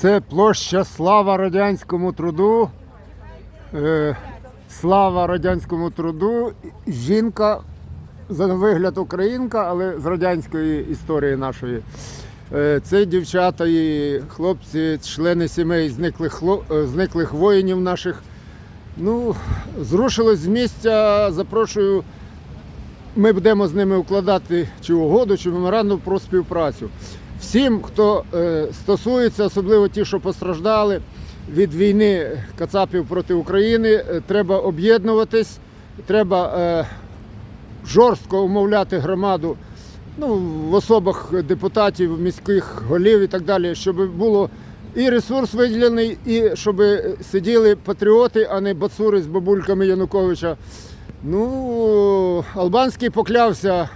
Це площа Слава радянському труду. Е, Слава радянському труду. Жінка за вигляд українка, але з радянської історії нашої. Е, Це дівчата і хлопці, члени сімей зниклих, е, зниклих воїнів наших. Ну, зрушилось з місця. Запрошую. Ми будемо з ними укладати чи угоду, чи меморандум про співпрацю. Всім, хто е, стосується, особливо ті, що постраждали від війни Кацапів проти України, е, треба об'єднуватись, треба е, жорстко умовляти громаду ну, в особах депутатів, міських голів і так далі, щоб було і ресурс виділений, і щоб сиділи патріоти, а не бацури з бабульками Януковича. Ну, Албанський поклявся,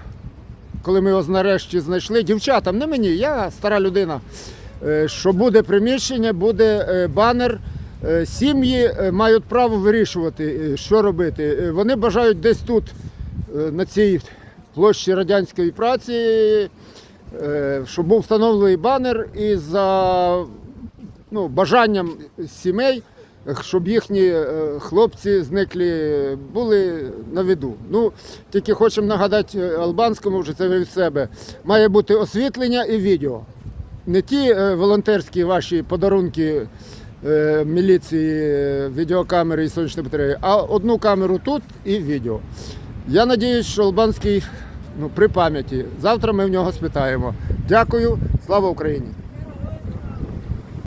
коли ми його нарешті знайшли. Дівчатам, не мені, я стара людина. е, Що буде приміщення, буде е, банер. Е, Сім'ї мають право вирішувати, що робити. Вони бажають десь тут, на цій площі радянської праці, щоб був встановлений банер і за ну, бажанням сімей, щоб їхні е, хлопці зниклі були на виду. Ну, тільки хочемо нагадати е, албанському, вже це від себе. Має бути освітлення і відео. Не ті е, волонтерські ваші подарунки міліції, відеокамери і сонячні батареї, а одну камеру тут і відео. Я сподіваюся, що Албанський ну, при пам'яті. Завтра ми в нього спитаємо. Дякую, слава Україні!